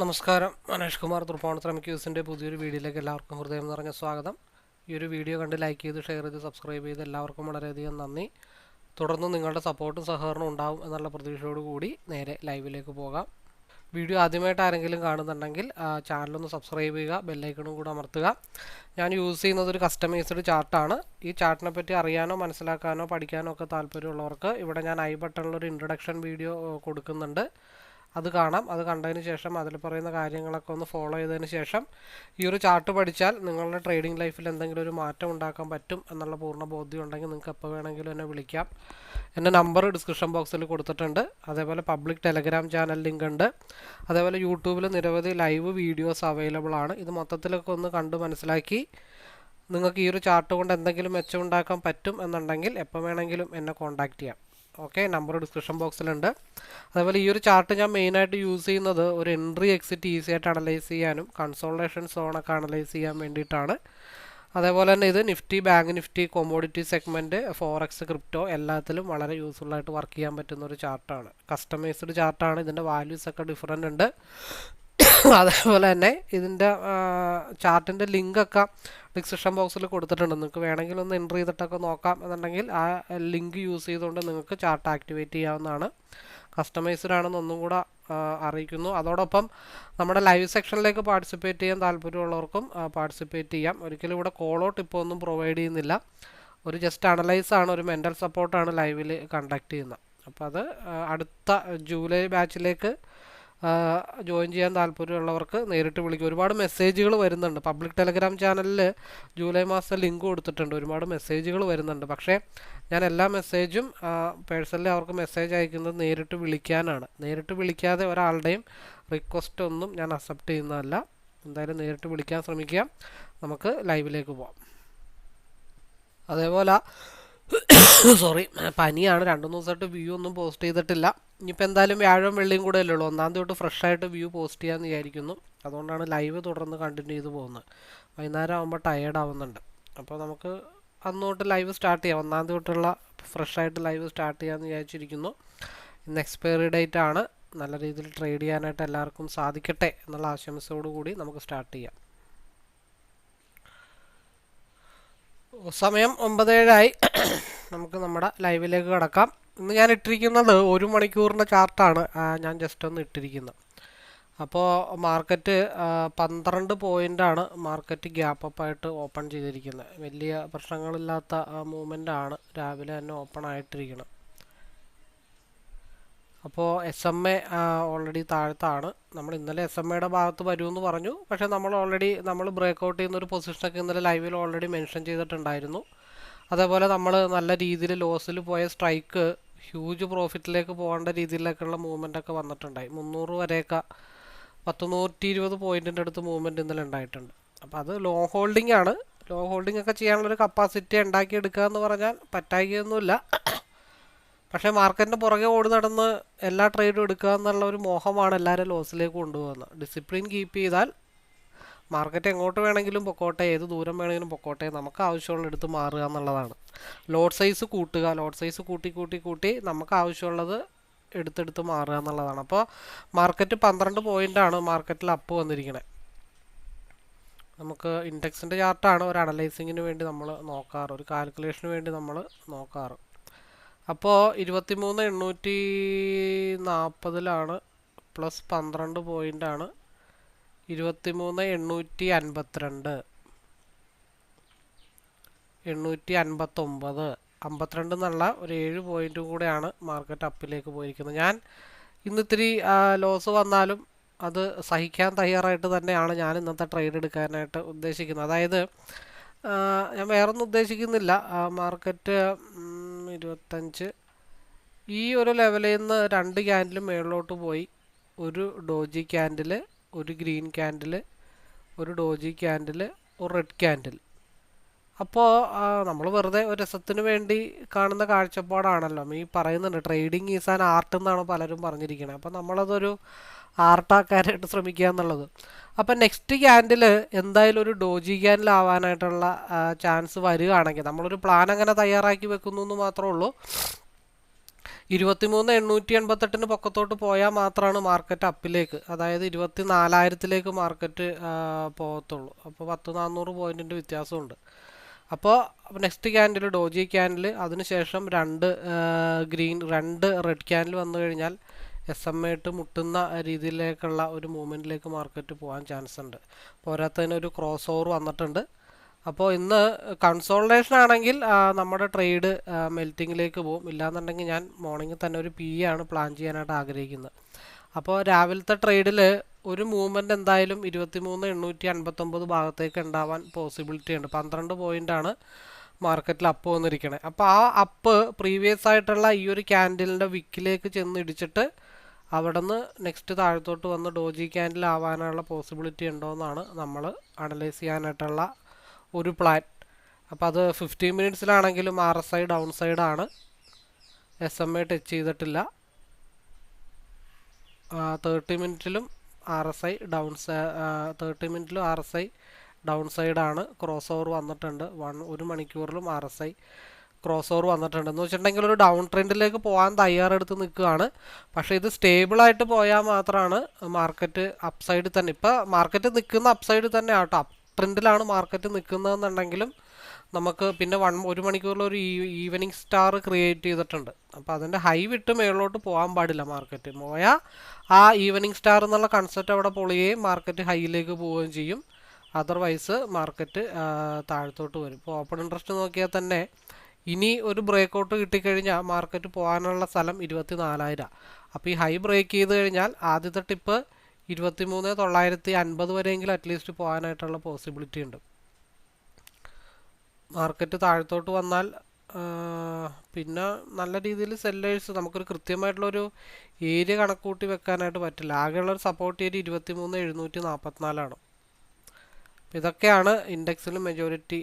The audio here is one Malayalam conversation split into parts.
നമസ്കാരം. മനേഷ് കുമാർ തൃപ്പോണത്ര ക്യൂസിന്റെ പുതിയൊരു വീഡിയോയിലേക്ക് എല്ലാവർക്കും ഹൃദയം നിറഞ്ഞ സ്വാഗതം. ഈ ഒരു വീഡിയോ കണ്ട് ലൈക്ക് ചെയ്ത് ഷെയർ ചെയ്ത് സബ്സ്ക്രൈബ് ചെയ്ത് എല്ലാവർക്കും വളരെയധികം നന്ദി. തുടർന്ന് നിങ്ങളുടെ സപ്പോർട്ടും സഹകരണവും ഉണ്ടാവും എന്നുള്ള പ്രതീക്ഷയോട് കൂടി നേരെ ലൈവിലേക്ക് പോകാം. വീഡിയോ ആദ്യമായിട്ട് ആരെങ്കിലും കാണുന്നുണ്ടെങ്കിൽ ചാനലൊന്ന് സബ്സ്ക്രൈബ് ചെയ്യുക ബെല്ലൈക്കണും കൂടെ അമർത്തുക. ഞാൻ യൂസ് ചെയ്യുന്നത് ഒരു കസ്റ്റമൈസ്ഡ് ചാർട്ടാണ്. ഈ ചാർട്ടിനെ പറ്റി അറിയാനോ മനസ്സിലാക്കാനോ പഠിക്കാനോ ഒക്കെ താല്പര്യമുള്ളവർക്ക് ഇവിടെ ഞാൻ ഐ ബട്ടണിലൊരു ഇൻട്രൊഡക്ഷൻ വീഡിയോ കൊടുക്കുന്നുണ്ട്. അത് കാണാം. അത് കണ്ടതിന് ശേഷം അതിൽ പറയുന്ന കാര്യങ്ങളൊക്കെ ഒന്ന് ഫോളോ ചെയ്തതിന് ശേഷം ഈ ഒരു ചാർട്ട് പഠിച്ചാൽ നിങ്ങളുടെ ട്രേഡിംഗ് ലൈഫിൽ എന്തെങ്കിലും ഒരു മാറ്റം ഉണ്ടാക്കാൻ പറ്റും എന്നുള്ള പൂർണ ബോധ്യം ഉണ്ടെങ്കിൽ നിങ്ങൾക്ക് എപ്പോൾ വേണമെങ്കിലും എന്നെ വിളിക്കാം. എന്റെ നമ്പർ ഡിസ്ക്രിപ്ഷൻ ബോക്സിൽ കൊടുത്തിട്ടുണ്ട്. അതേപോലെ പബ്ലിക് ടെലഗ്രാം ചാനൽ ലിങ്ക് ഉണ്ട്. അതേപോലെ യൂട്യൂബിൽ നിരവധി ലൈവ് വീഡിയോസ് അവൈലബിൾ ആണ്. ഇത് മൊത്തത്തിലൊക്കെ ഒന്ന് കണ്ട് മനസ്സിലാക്കി നിങ്ങൾക്ക് ഈ ഒരു ചാർട്ട് കൊണ്ട് എന്തെങ്കിലും മെച്ചമുണ്ടാക്കാൻ പറ്റും എന്നുണ്ടെങ്കിൽ എപ്പോൾ വേണമെങ്കിലും എന്നെ കോൺടാക്റ്റ് ചെയ്യാം. ഓക്കെ നമ്പർ ഡിസ്ക്രിപ്ഷൻ ബോക്സിലുണ്ട് അതേപോലെ ഈ ഒരു ചാർട്ട് ഞാൻ മെയിനായിട്ട് യൂസ് ചെയ്യുന്നത് ഒരു എൻട്രി എക്സിറ്റ് ഈസി ആയിട്ട് അനലൈസ് ചെയ്യാനും കൺസോൾട്ടേഷൻ സോണൊക്കെ അനലൈസ് ചെയ്യാൻ വേണ്ടിയിട്ടാണ്. അതേപോലെ തന്നെ ഇത് Nifty Bank Nifty commodity segment forex crypto എല്ലാത്തിലും വളരെ യൂസ്ഫുൾ ആയിട്ട് വർക്ക് ചെയ്യാൻ പറ്റുന്ന ഒരു ചാർട്ടാണ് കസ്റ്റമൈസ്ഡ് ചാർട്ടാണ് ഇതിന്റെ വാല്യൂസൊക്കെ ഡിഫറന്റ് ഉണ്ട്. അതേപോലെ തന്നെ ഇതിന്റെ ചാർട്ടിന്റെ ലിങ്കൊക്കെ ഡിസ്ക്രിപ്ഷൻ ബോക്സിൽ കൊടുത്തിട്ടുണ്ട്. നിങ്ങൾക്ക് വേണമെങ്കിൽ ഒന്ന് എന്റർ ചെയ്തിട്ടൊക്കെ നോക്കാം എന്നുണ്ടെങ്കിൽ ആ ലിങ്ക് യൂസ് ചെയ്തുകൊണ്ട് നിങ്ങൾക്ക് ചാർട്ട് ആക്ടിവേറ്റ് ചെയ്യാവുന്നതാണ്. കസ്റ്റമൈസ്ഡ് ആണെന്ന് ഒന്നും കൂടെ അറിയിക്കുന്നു. അതോടൊപ്പം നമ്മുടെ ലൈവ് സെക്ഷനിലേക്ക് പാർട്ടിസിപ്പേറ്റ് ചെയ്യാൻ താല്പര്യമുള്ളവർക്കും പാർട്ടിസിപ്പേറ്റ് ചെയ്യാം. ഒരിക്കലും ഇവിടെ കോളോ ഇപ്പോൾ ഒന്നും പ്രൊവൈഡ് ചെയ്യുന്നില്ല. ഒരു ജസ്റ്റ് അനലൈസ് ആണ് ഒരു മെന്റൽ സപ്പോർട്ടാണ് ലൈവിൽ കണ്ടക്ട് ചെയ്യുന്നത്. അപ്പോൾ അത് അടുത്ത ജൂലൈ ബാച്ചിലേക്ക് ജോയിൻ ചെയ്യാൻ താല്പര്യമുള്ളവർക്ക് നേരിട്ട് വിളിക്കും. ഒരുപാട് മെസ്സേജുകൾ വരുന്നുണ്ട്. പബ്ലിക് ടെലഗ്രാം ചാനലിൽ ജൂലൈ മാസം ലിങ്ക് കൊടുത്തിട്ടുണ്ട്. ഒരുപാട് മെസ്സേജുകൾ വരുന്നുണ്ട്. പക്ഷേ ഞാൻ എല്ലാ മെസ്സേജും പേഴ്സണലി അവർക്ക് മെസ്സേജ് അയക്കുന്നത് നേരിട്ട് വിളിക്കാനാണ്. നേരിട്ട് വിളിക്കാതെ ഒരാളുടെയും റിക്വസ്റ്റ് ഒന്നും ഞാൻ അക്സെപ്റ്റ് ചെയ്യുന്നതല്ല. എന്തായാലും നേരിട്ട് വിളിക്കാൻ ശ്രമിക്കുക നമുക്ക് ലൈവിലേക്ക് പോവാം. അതേപോലെ സോറി പനിയാണ്. രണ്ട് ദിവസമായിട്ട് വ്യൂ ഒന്നും പോസ്റ്റ് ചെയ്തിട്ടില്ല. ഇനിയിപ്പോൾ എന്തായാലും വ്യാഴം വെള്ളിയും കൂടെ അല്ലേ ഉള്ളൂ. ഒന്നാം തൊട്ട് ഫ്രഷ് ആയിട്ട് വ്യൂ പോസ്റ്റ് ചെയ്യാമെന്ന് വിചാരിക്കുന്നു. അതുകൊണ്ടാണ് ലൈവ് തുടർന്ന് കണ്ടിന്യൂ ചെയ്ത് പോകുന്നത്. വൈകുന്നേരം ആകുമ്പോൾ ടയേർഡ് ആവുന്നുണ്ട്. അപ്പോൾ നമുക്ക് അന്ന് തൊട്ട് ലൈവ് സ്റ്റാർട്ട് ചെയ്യാം. ഒന്നാം തൊട്ടുള്ള ഫ്രഷ് ആയിട്ട് ലൈവ് സ്റ്റാർട്ട് ചെയ്യാമെന്ന് വിചാരിച്ചിരിക്കുന്നു. ഇന്ന് എക്സ്പയറി ഡേറ്റ് ആണ്. നല്ല രീതിയിൽ ട്രേഡ് ചെയ്യാനായിട്ട് എല്ലാവർക്കും സാധിക്കട്ടെ എന്നുള്ള ആശംസയോടു കൂടി നമുക്ക് സ്റ്റാർട്ട് ചെയ്യാം. സമയം ഒമ്പതേഴായി. നമുക്ക് നമ്മുടെ ലൈവിലേക്ക് കിടക്കാം. ഇന്ന് ഞാൻ ഇട്ടിരിക്കുന്നത് ഒരു മണിക്കൂറിന്റെ ചാർട്ടാണ്. ഞാൻ ജസ്റ്റ് ഒന്ന് ഇട്ടിരിക്കുന്നത് അപ്പോൾ മാർക്കറ്റ് പന്ത്രണ്ട് പോയിന്റാണ് മാർക്കറ്റ് ഗ്യാപ്പ് അപ്പ് ആയിട്ട് ഓപ്പൺ ചെയ്തിരിക്കുന്നത് വലിയ പ്രശ്നങ്ങളില്ലാത്ത മൂവ്മെന്റ് ആണ് രാവിലെ തന്നെ ഓപ്പൺ ആയിട്ടിരിക്കുന്നത് അപ്പോൾ എസ് എം എ ഓൾറെഡി താഴത്താണ്. നമ്മൾ ഇന്നലെ എസ് എം എയുടെ ഭാഗത്ത് വരുമെന്ന് പറഞ്ഞു. പക്ഷേ നമ്മൾ ഓൾറെഡി നമ്മൾ ബ്രേക്ക് ഔട്ട് ചെയ്യുന്ന ഒരു പൊസിഷനൊക്കെ ഇന്നലെ ലൈവിൽ ഓൾറെഡി മെൻഷൻ ചെയ്തിട്ടുണ്ടായിരുന്നു. അതേപോലെ നമ്മൾ നല്ല രീതിയിൽ ലോസിൽ പോയ സ്ട്രൈക്ക് ഹ്യൂജ് പ്രോഫിറ്റിലേക്ക് പോകേണ്ട രീതിയിലേക്കുള്ള മൂവ്മെന്റ് ഒക്കെ വന്നിട്ടുണ്ടായി. മുന്നൂറ് വരെയൊക്കെ പത്ത് നൂറ്റി ഇരുപത് പോയിന്റിന്റെ അടുത്ത് മൂവ്മെന്റ് ഇന്നലെ ഉണ്ടായിട്ടുണ്ട്. അപ്പോൾ അത് ലോ ഹോൾഡിംഗ് ആണ്. ലോ ഹോൾഡിംഗ് ഒക്കെ ചെയ്യാനുള്ളൊരു കപ്പാസിറ്റി ഉണ്ടാക്കി ഉണ്ടാക്കിയെടുക്കുക എന്ന് പറഞ്ഞാൽ പറ്റാക്കിയൊന്നുമില്ല പക്ഷേ മാർക്കറ്റിന്റെ പുറകെ ഓടി നടന്ന് എല്ലാ ട്രേഡും എടുക്കുക എന്നുള്ള ഒരു മോഹമാണ് എല്ലാവരും ലോസിലേക്ക് കൊണ്ടുപോകുന്നത്. ഡിസിപ്ലിൻ കീപ്പ് ചെയ്താൽ മാർക്കറ്റ് എങ്ങോട്ട് വേണമെങ്കിലും പൊക്കോട്ടെ ഏത് ദൂരം വേണമെങ്കിലും പൊക്കോട്ടെ നമുക്ക് ആവശ്യമുള്ള എടുത്ത് മാറുക എന്നുള്ളതാണ്. ലോഡ് സൈസ് കൂട്ടുക ലോഡ് സൈസ് കൂട്ടി കൂട്ടി കൂട്ടി നമുക്ക് ആവശ്യമുള്ളത് എടുത്തെടുത്ത് മാറുക എന്നുള്ളതാണ്. അപ്പോൾ മാർക്കറ്റ് പന്ത്രണ്ട് പോയിന്റാണ് മാർക്കറ്റിൽ അപ്പ് വന്നിരിക്കുന്നത് നമുക്ക് ഇൻഡെക്സിന്റെ ചാർട്ടാണ് ഒരു അനലൈസിങ്ങിന് വേണ്ടി നമ്മൾ നോക്കാറ് ഒരു കാൽക്കുലേഷന് വേണ്ടി നമ്മൾ നോക്കാറ്. അപ്പോൾ ഇരുപത്തിമൂന്ന് എണ്ണൂറ്റി നാൽപ്പതിലാണ് പ്ലസ് പന്ത്രണ്ട് പോയിന്റാണ് ഇരുപത്തിമൂന്ന് എണ്ണൂറ്റി അൻപത്തിരണ്ട്. എണ്ണൂറ്റി അൻപത്തൊമ്പത്. അമ്പത്തിരണ്ട് എന്നുള്ള ഒരു ഏഴ് പോയിന്റ് കൂടെയാണ് മാർക്കറ്റ് അപ്പിലേക്ക് പോയിരിക്കുന്നത്. ഞാൻ ഇന്ന് ഇത്തിരി ലോസ് വന്നാലും അത് സഹിക്കാൻ തയ്യാറായിട്ട് തന്നെയാണ് ഞാൻ ഇന്നത്തെ ട്രേഡ് എടുക്കാനായിട്ട് ഉദ്ദേശിക്കുന്നത്. അതായത് ഞാൻ വേറൊന്നും ഉദ്ദേശിക്കുന്നില്ല. മാർക്കറ്റ് ഇരുപത്തഞ്ച്. ഈ ഒരു ലെവലിൽ നിന്ന് രണ്ട് ക്യാൻഡിൽ മേളിലോട്ട് പോയി. ഒരു ഡോജി ക്യാൻഡിൽ ഒരു ഗ്രീൻ ക്യാൻഡിൽ ഒരു ഡോജി ക്യാൻഡിൽ ഒരു റെഡ് ക്യാൻഡിൽ. അപ്പോൾ നമ്മൾ വെറുതെ ഒരു രസത്തിന് വേണ്ടി കാണുന്ന കാഴ്ചപ്പാടാണല്ലോ. ഈ പറയുന്നുണ്ട് ട്രേഡിങ് ഈസ് ആൻ ആർട്ട് എന്നാണ് പലരും പറഞ്ഞിരിക്കുന്നത് അപ്പോൾ നമ്മളതൊരു ആർട്ടാക്കാനായിട്ട് ശ്രമിക്കുക എന്നുള്ളത്. അപ്പോൾ നെക്സ്റ്റ് ക്യാൻഡിൽ എന്തായാലും ഒരു ഡോജി ക്യാൻഡിൽ ആവാനായിട്ടുള്ള ചാൻസ് വരികയാണെങ്കിൽ നമ്മളൊരു പ്ലാൻ അങ്ങനെ തയ്യാറാക്കി വെക്കുന്നു എന്ന് മാത്രമേ ഉള്ളൂ. ഇരുപത്തിമൂന്ന് എണ്ണൂറ്റി എൺപത്തെട്ടിന് പൊക്കത്തോട്ട് പോയാൽ മാത്രമാണ് മാർക്കറ്റ് അപ്പിലേക്ക് അതായത് ഇരുപത്തി നാലായിരത്തിലേക്ക് മാർക്കറ്റ് പോകത്തുള്ളൂ. അപ്പോൾ പത്ത് നാനൂറ് പോയിന്റിന്റെ വ്യത്യാസമുണ്ട്. അപ്പോൾ നെക്സ്റ്റ് ക്യാൻഡിൽ ഡോജി ക്യാൻഡിൽ അതിനുശേഷം രണ്ട് ഗ്രീൻ രണ്ട് റെഡ് ക്യാൻഡിൽ വന്നു കഴിഞ്ഞാൽ എസ് എം ഐട്ട് മുട്ടുന്ന രീതിയിലേക്കുള്ള ഒരു മൂവ്മെന്റിലേക്ക് മാർക്കറ്റ് പോകാൻ ചാൻസ് ഉണ്ട്. പോരാത്തതിന് ഒരു ക്രോസ് ഓവർ വന്നിട്ടുണ്ട്. അപ്പോൾ ഇന്ന് കൺസോൾട്ടേഷൻ ആണെങ്കിൽ നമ്മുടെ ട്രേഡ് മെൽറ്റിങ്ങിലേക്ക് പോകും ഇല്ലാന്നുണ്ടെങ്കിൽ ഞാൻ മോർണിംഗ് തന്നെ ഒരു പി ആണ് പ്ലാൻ ചെയ്യാനായിട്ട് ആഗ്രഹിക്കുന്നത്. അപ്പോൾ രാവിലത്തെ ട്രേഡിൽ ഒരു മൂവ്മെന്റ് എന്തായാലും ഇരുപത്തിമൂന്ന് എണ്ണൂറ്റി അൻപത്തൊമ്പത് ഭാഗത്തേക്ക് ഉണ്ടാവാൻ പോസിബിലിറ്റി ഉണ്ട്. പന്ത്രണ്ട് പോയിന്റാണ് മാർക്കറ്റിൽ അപ്പ് വന്നിരിക്കണേ. അപ്പോൾ ആ അപ്പ് പ്രീവിയസ് ആയിട്ടുള്ള ഈ ഒരു ക്യാൻഡിലിന്റെ വിക്കിലേക്ക് ചെന്ന് ഇടിച്ചിട്ട് അവിടെ നിന്ന് നെക്സ്റ്റ് താഴത്തോട്ട് വന്ന് ഡോജി ക്യാൻഡിൽ ആവാനുള്ള പോസിബിലിറ്റി ഉണ്ടോ എന്നാണ് നമ്മൾ അനലൈസ് ചെയ്യാനായിട്ടുള്ള ഒരു പ്ലാൻ അപ്പോൾ അത് ഫിഫ്റ്റീൻ മിനിറ്റ്സിലാണെങ്കിലും ആർ എസ് ഐ ഡൗൺ സൈഡാണ് എസ് എം ഐ ടച്ച് ചെയ്തിട്ടില്ല. Thirty മിനിറ്റിലും R S I down thirty മിനിറ്റിലും R S I down സൈഡാണ് ക്രോസ് ഓവർ വന്നിട്ടുണ്ട്. വൺ ഒരു മണിക്കൂറിലും R S I cross over വന്നിട്ടുണ്ട്. എന്ന് വെച്ചിട്ടുണ്ടെങ്കിൽ ഒരു ഡൗൺ ട്രെൻഡിലേക്ക് പോകാൻ തയ്യാറെടുത്ത് നിൽക്കുകയാണ്. പക്ഷേ ഇത് സ്റ്റേബിളായിട്ട് പോയാൽ മാത്രമാണ് മാർക്കറ്റ് അപ്സൈഡിൽ തന്നെ. ഇപ്പോൾ മാർക്കറ്റ് നിൽക്കുന്ന അപ്സൈഡിൽ തന്നെ ആട്ടോ ട്രെൻഡിലാണ് മാർക്കറ്റ് നിൽക്കുന്നതെന്നുണ്ടെങ്കിലും നമുക്ക് പിന്നെ വൺ ഒരു മണിക്കൂറിൽ ഒരു ഈവനിങ് സ്റ്റാർ ക്രിയേറ്റ് ചെയ്തിട്ടുണ്ട്. അപ്പോൾ അതിന്റെ ഹൈ വിട്ട് മേളിലോട്ട് പോകാൻ പാടില്ല മാർക്കറ്റ്. പോയാൽ ആ ഈവനിങ് സ്റ്റാർ എന്നുള്ള കൺസെപ്റ്റ് അവിടെ പൊളിയുകയും മാർക്കറ്റ് ഹൈയിലേക്ക് പോവുകയും ചെയ്യും. അതർവൈസ് മാർക്കറ്റ് താഴത്തോട്ട് വരും. ഇപ്പോൾ ഓപ്പൺ ഇൻട്രസ്റ്റ് നോക്കിയാൽ തന്നെ ഇനി ഒരു ബ്രേക്ക് ഔട്ട് കിട്ടിക്കഴിഞ്ഞാൽ മാർക്കറ്റ് പോകാനുള്ള സ്ഥലം ഇരുപത്തി നാലായിരം അപ്പോൾ ഈ ഹൈ ബ്രേക്ക് ചെയ്ത് കഴിഞ്ഞാൽ ആദ്യത്തെ ടിപ്പ് ഇരുപത്തി മൂന്ന് തൊള്ളായിരത്തി അൻപത് വരെയെങ്കിലും അറ്റ്ലീസ്റ്റ് പോകാനായിട്ടുള്ള പോസിബിലിറ്റി ഉണ്ട്. മാർക്കറ്റ് താഴത്തോട്ട് വന്നാൽ പിന്നെ നല്ല രീതിയിൽ സെല്ലേഴ്സ് നമുക്കൊരു കൃത്യമായിട്ടുള്ളൊരു ഏരിയ കണക്കൂട്ടി വെക്കാനായിട്ട് പറ്റില്ല. ആകെയുള്ളൊരു സപ്പോർട്ട് ഏരിയ ഇരുപത്തി മൂന്ന് എഴുന്നൂറ്റി നാൽപ്പത്തിനാലാണ് ഇതൊക്കെയാണ് ഇൻഡെക്സിൽ മെജോറിറ്റി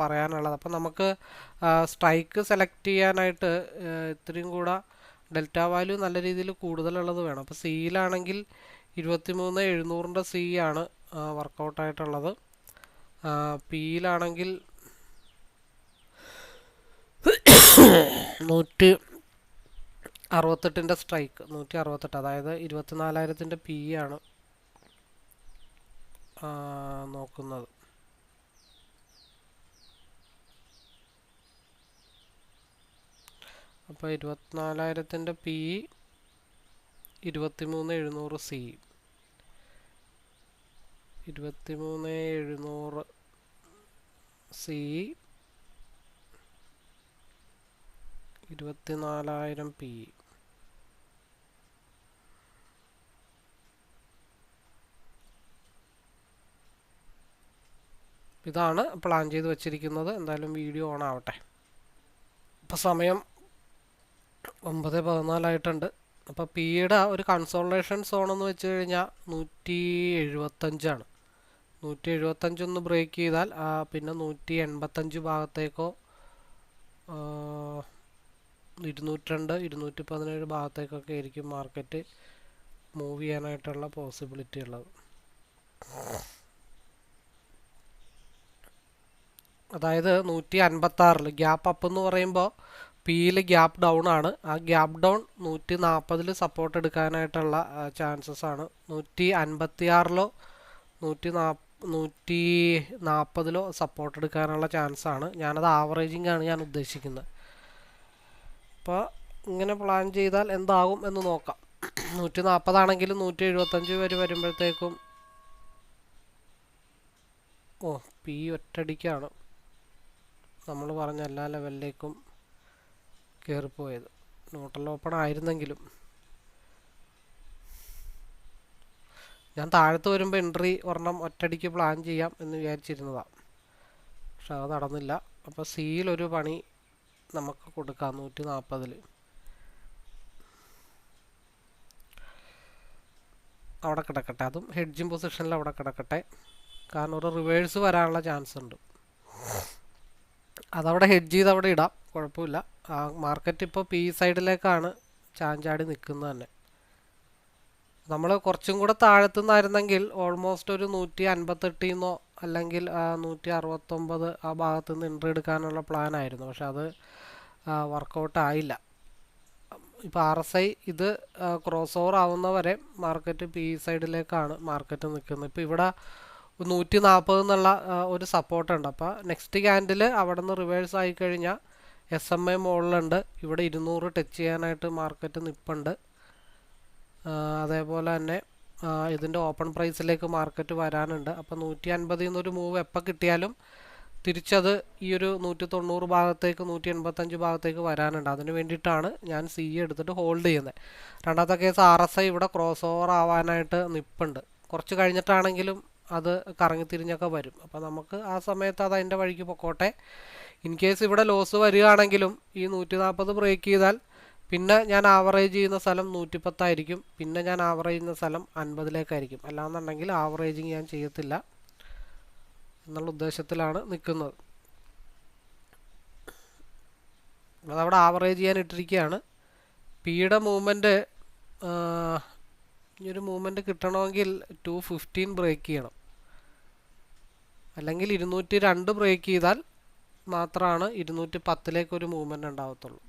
പറയാനുള്ളത്. അപ്പോൾ നമുക്ക് സ്ട്രൈക്ക് സെലക്ട് ചെയ്യാനായിട്ട് ഇത്രയും കൂടെ ഡെൽറ്റ വാല്യൂ നല്ല രീതിയിൽ കൂടുതലുള്ളത് വേണം. അപ്പോൾ സിയിലാണെങ്കിൽ ഇരുപത്തി മൂന്ന് എഴുന്നൂറിന്റെ സി ആണ് വർക്കൗട്ടായിട്ടുള്ളത് പിയിലാണെങ്കിൽ നൂറ്റി അറുപത്തെട്ടിന്റെ സ്ട്രൈക്ക് നൂറ്റി അറുപത്തെട്ട് അതായത് ഇരുപത്തിനാലായിരത്തിന്റെ പി ആണ് നോക്കുന്നത്. അപ്പോൾ ഇരുപത്തിനാലായിരത്തിന്റെ പി ഇരുപത്തിമൂന്ന് എഴുന്നൂറ് സി ഇരുപത്തിമൂന്ന് എഴുന്നൂറ് സി ഇരുപത്തിനാലായിരം പി. ഇതാണ് പ്ലാൻ ചെയ്ത് വെച്ചിരിക്കുന്നത്. എന്തായാലും വീഡിയോ ഓൺ ആവട്ടെ ഇപ്പോൾ സമയം ഒമ്പത് പതിനാലായിട്ടുണ്ട്. അപ്പോൾ പിയുടെ ഒരു കൺസോൾട്ടേഷൻ സോൺ എന്ന് വെച്ച് കഴിഞ്ഞാൽ നൂറ്റി എഴുപത്തഞ്ചാണ്. നൂറ്റി എഴുപത്തഞ്ചൊന്ന് ബ്രേക്ക് ചെയ്താൽ പിന്നെ നൂറ്റി എൺപത്തഞ്ച് ഭാഗത്തേക്കോ ഇരുന്നൂറ്റി ഇരുന്നൂറ്റി പതിനേഴ് ഭാഗത്തേക്കൊക്കെ ആയിരിക്കും മാർക്കറ്റ് മൂവ് ചെയ്യാനായിട്ടുള്ള പോസിബിലിറ്റി ഉള്ളത്. അതായത് നൂറ്റി അൻപത്തി ആറിൽ ഗ്യാപ്പ് അപ്പ് എന്ന് പറയുമ്പോൾ പിയിൽ ഗ്യാപ്പ് ഡൗൺ ആണ്. ആ ഗ്യാപ്പ് ഡൗൺ നൂറ്റി നാൽപ്പതിൽ സപ്പോർട്ട് എടുക്കാനായിട്ടുള്ള ചാൻസസ് ആണ്. നൂറ്റി അൻപത്തി ആറിലോ നൂറ്റി നാ നൂറ്റി നാൽപ്പതിലോ സപ്പോർട്ട് എടുക്കാനുള്ള ചാൻസാണ് ഞാനത് ആവറേജിങ് ആണ് ഞാൻ ഉദ്ദേശിക്കുന്നത്. അപ്പോൾ ഇങ്ങനെ പ്ലാൻ ചെയ്താൽ എന്താകും എന്ന് നോക്കാം. നൂറ്റി നാൽപ്പതാണെങ്കിലും നൂറ്റി എഴുപത്തഞ്ച് വരെ വരുമ്പോഴത്തേക്കും ഓ പി ഒറ്റടിക്കാണ്. നമ്മൾ പറഞ്ഞ എല്ലാ ലെവലിലേക്കും കയറിപ്പോയത് ന്യൂട്രൽ ഓപ്പൺ ആയിരുന്നെങ്കിലും. ഞാൻ താഴത്ത് വരുമ്പോൾ എൻട്രി ഒരെണ്ണം ഒറ്റടിക്ക് പ്ലാൻ ചെയ്യാം എന്ന് വിചാരിച്ചിരുന്നതാണ് പക്ഷെ അത് നടന്നില്ല. അപ്പോൾ സിയിലൊരു പണി നമുക്ക് കൊടുക്കാം നൂറ്റി നാൽപ്പതിൽ അവിടെ കിടക്കട്ടെ. അതും ഹെഡ്ജിങ് പൊസിഷനിൽ അവിടെ കിടക്കട്ടെ. കാരണം ഒരു റിവേഴ്സ് വരാനുള്ള ചാൻസ് ഉണ്ട്. അതവിടെ ഹെഡ്ജ് ചെയ്ത് അവിടെ ഇടാം. കുഴപ്പമില്ല. ആ മാർക്കറ്റ് ഇപ്പോൾ പി സൈഡിലേക്കാണ് ചാഞ്ചാടി നിൽക്കുന്നത് തന്നെ. നമ്മൾ കുറച്ചും കൂടെ താഴത്തുനിന്നായിരുന്നെങ്കിൽ ഓൾമോസ്റ്റ് ഒരു നൂറ്റി അൻപത്തെട്ടിൽ നിന്നോ അല്ലെങ്കിൽ നൂറ്റി അറുപത്തൊമ്പത് ആ ഭാഗത്തു നിന്ന് എൻട്രി എടുക്കാനുള്ള പ്ലാൻ ആയിരുന്നു. പക്ഷെ അത് വർക്കൗട്ട് ആയില്ല. ഇപ്പോൾ ആർ എസ് ഐ ഇത് ക്രോസ് ഓവർ ആവുന്നവരെ മാർക്കറ്റ് പി സൈഡിലേക്കാണ് മാർക്കറ്റ് നിൽക്കുന്നത്. ഇപ്പോൾ ഇവിടെ നൂറ്റി നാൽപ്പത് എന്നുള്ള ഒരു സപ്പോർട്ട് ഉണ്ട്. അപ്പോൾ നെക്സ്റ്റ് ക്യാൻഡിൽ അവിടെ നിന്ന് റിവേഴ്സ് ആയിക്കഴിഞ്ഞാൽ എസ് എം ഐ മുകളിലുണ്ട് ഇവിടെ ഇരുന്നൂറ് ടച്ച് ചെയ്യാനായിട്ട് മാർക്കറ്റ് നിൽപ്പുണ്ട് അതേപോലെ തന്നെ ഇതിന്റെ ഓപ്പൺ പ്രൈസിലേക്ക് മാർക്കറ്റ് വരാനുണ്ട്. അപ്പോൾ നൂറ്റി അൻപതിൽ നിന്നൊരു മൂവ് എപ്പോൾ കിട്ടിയാലും തിരിച്ചത് ഈ ഒരു നൂറ്റി തൊണ്ണൂറ് ഭാഗത്തേക്ക് നൂറ്റി എൺപത്തഞ്ച് ഭാഗത്തേക്ക് വരാനുണ്ട്. അതിന് വേണ്ടിയിട്ടാണ് ഞാൻ സി എടുത്തിട്ട് ഹോൾഡ് ചെയ്യുന്നത് രണ്ടാമത്തെ കേസ് ആർ എസ് ഐ ഇവിടെ ക്രോസ് ഓവർ ആവാനായിട്ട് നിപ്പുണ്ട്. കുറച്ച് കഴിഞ്ഞിട്ടാണെങ്കിലും അത് കറങ്ങിത്തിരിഞ്ഞൊക്കെ വരും. അപ്പോൾ നമുക്ക് ആ സമയത്ത് അത് അതിന്റെ വഴിക്ക് പൊക്കോട്ടെ. ഇൻ കേസ് ഇവിടെ ലോസ് വരികയാണെങ്കിലും ഈ നൂറ്റി നാൽപ്പത് ബ്രേക്ക് ചെയ്താൽ പിന്നെ ഞാൻ ആവറേജ് ചെയ്യുന്ന സ്ഥലം നൂറ്റിപ്പത്തായിരിക്കും. പിന്നെ ഞാൻ ആവറേജ് ചെയ്യുന്ന സ്ഥലം അൻപതിലേക്കായിരിക്കും. അല്ലാന്നുണ്ടെങ്കിൽ ആവറേജിങ് ഞാൻ ചെയ്യത്തില്ല എന്നുള്ള ഉദ്ദേശത്തിലാണ് നിൽക്കുന്നത് അതവിടെ ആവറേജ് ചെയ്യാൻ ഇട്ടിരിക്കുകയാണ്. പിയുടെ മൂവ്മെന്റ് ഈ ഒരു മൂവ്മെന്റ് കിട്ടണമെങ്കിൽ ടു ഫിഫ്റ്റീൻ ബ്രേക്ക് ചെയ്യണം. അല്ലെങ്കിൽ ഇരുന്നൂറ്റി രണ്ട് ബ്രേക്ക് ചെയ്താൽ മാത്രമാണ് ഇരുന്നൂറ്റി പത്തിലേക്ക് ഒരു മൂവ്മെന്റ് ഉണ്ടാവത്തുള്ളൂ.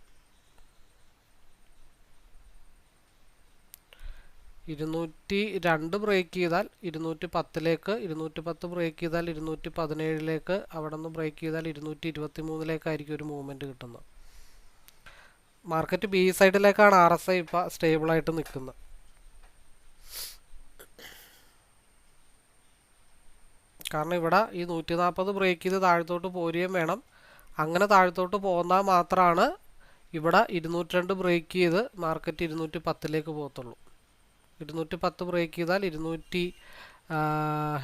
ഇരുന്നൂറ്റി രണ്ട് ബ്രേക്ക് ചെയ്താൽ ഇരുന്നൂറ്റി പത്തിലേക്ക് ഇരുന്നൂറ്റി പത്ത് ബ്രേക്ക് ചെയ്താൽ ഇരുന്നൂറ്റി പതിനേഴിലേക്ക് അവിടെ നിന്ന് ബ്രേക്ക് ചെയ്താൽ ഇരുന്നൂറ്റി ഇരുപത്തി മൂന്നിലേക്കായിരിക്കും ഒരു മൂവ്മെന്റ് കിട്ടുന്നത്. മാർക്കറ്റ് ബി സൈഡിലേക്കാണ് ആർ എസ് ഐ ഇപ്പോൾ സ്റ്റേബിളായിട്ട് നിൽക്കുന്നത്. കാരണം ഇവിടെ ഈ നൂറ്റി നാൽപ്പത് ബ്രേക്ക് ചെയ്ത് താഴത്തോട്ട് പോരുകയും വേണം. അങ്ങനെ താഴത്തോട്ട് പോകുന്നാൽ മാത്രമാണ് ഇവിടെ ഇരുന്നൂറ്റി രണ്ട് ബ്രേക്ക് ചെയ്ത് മാർക്കറ്റ് ഇരുന്നൂറ്റി പത്തിലേക്ക് പോകത്തുള്ളൂ. ഇരുന്നൂറ്റി പത്ത് ബ്രേക്ക് ചെയ്താൽ ഇരുന്നൂറ്റി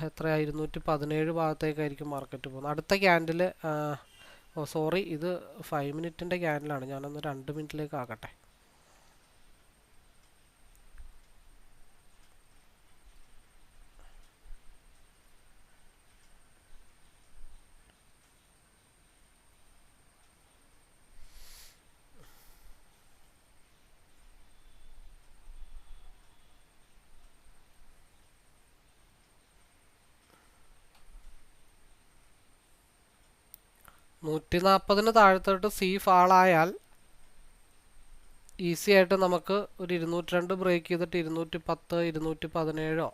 എത്രയാ? ഇരുന്നൂറ്റി പതിനേഴ് ഭാഗത്തേക്കായിരിക്കും മാർക്കറ്റ് പോകുന്നത്. അടുത്ത ക്യാൻഡിൽ ഓ സോറി ഇത് ഫൈവ് മിനിറ്റിന്റെ ക്യാൻഡിലാണ് ഞാനൊന്ന് രണ്ട് മിനിറ്റിലേക്ക് ആക്കട്ടെ നൂറ്റി നാൽപ്പതിന് താഴത്തോട്ട് സി ഫാളായാൽ ഈസി ആയിട്ട് നമുക്ക് ഒരു ഇരുന്നൂറ്റി രണ്ട് ബ്രേക്ക് ചെയ്തിട്ട് ഇരുന്നൂറ്റി പത്ത് ഇരുന്നൂറ്റി പതിനേഴോ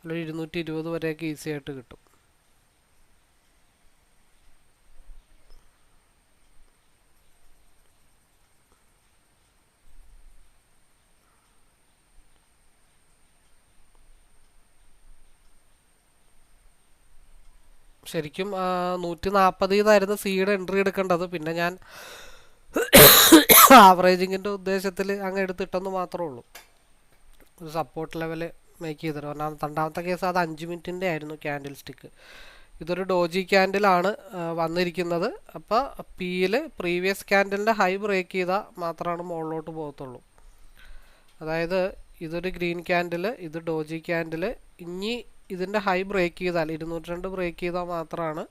അല്ലെങ്കിൽ ഇരുന്നൂറ്റി ഇരുപത് വരെയൊക്കെ ഈസി ആയിട്ട് കിട്ടും. ശരിക്കും നൂറ്റി നാൽപ്പതിൽ നിന്നായിരുന്നു സീഡ് എൻട്രി എടുക്കേണ്ടത്. പിന്നെ ഞാൻ ആവറേജിങ്ങിന്റെ ഉദ്ദേശത്തിൽ അങ്ങ് എടുത്തിട്ടെന്ന് മാത്രമേ ഉള്ളൂ. ഒരു സപ്പോർട്ട് ലെവൽ മേക്ക് ചെയ്തിട്ട്. ഒന്നാമത്തെ രണ്ടാമത്തെ കേസ് അത് അഞ്ച് മിനിറ്റിന്റെ ആയിരുന്നു ക്യാൻഡിൽ സ്റ്റിക്ക് ഇതൊരു ഡോജി ക്യാൻഡിലാണ് വന്നിരിക്കുന്നത്. അപ്പോൾ പിയിൽ പ്രീവിയസ് ക്യാൻഡിലിന്റെ ഹൈ ബ്രേക്ക് ചെയ്താൽ മാത്രമാണ് മുകളിലോട്ട് പോകത്തുള്ളൂ. അതായത് ഇതൊരു ഗ്രീൻ ക്യാൻഡിൽ ഇത് ഡോജി ക്യാൻഡിൽ ഇനി ഇതിന്റെ ഹൈ ബ്രേക്ക് ചെയ്താൽ ഇരുന്നൂറ്റി രണ്ട് ബ്രേക്ക് ചെയ്താൽ മാത്രമാണ്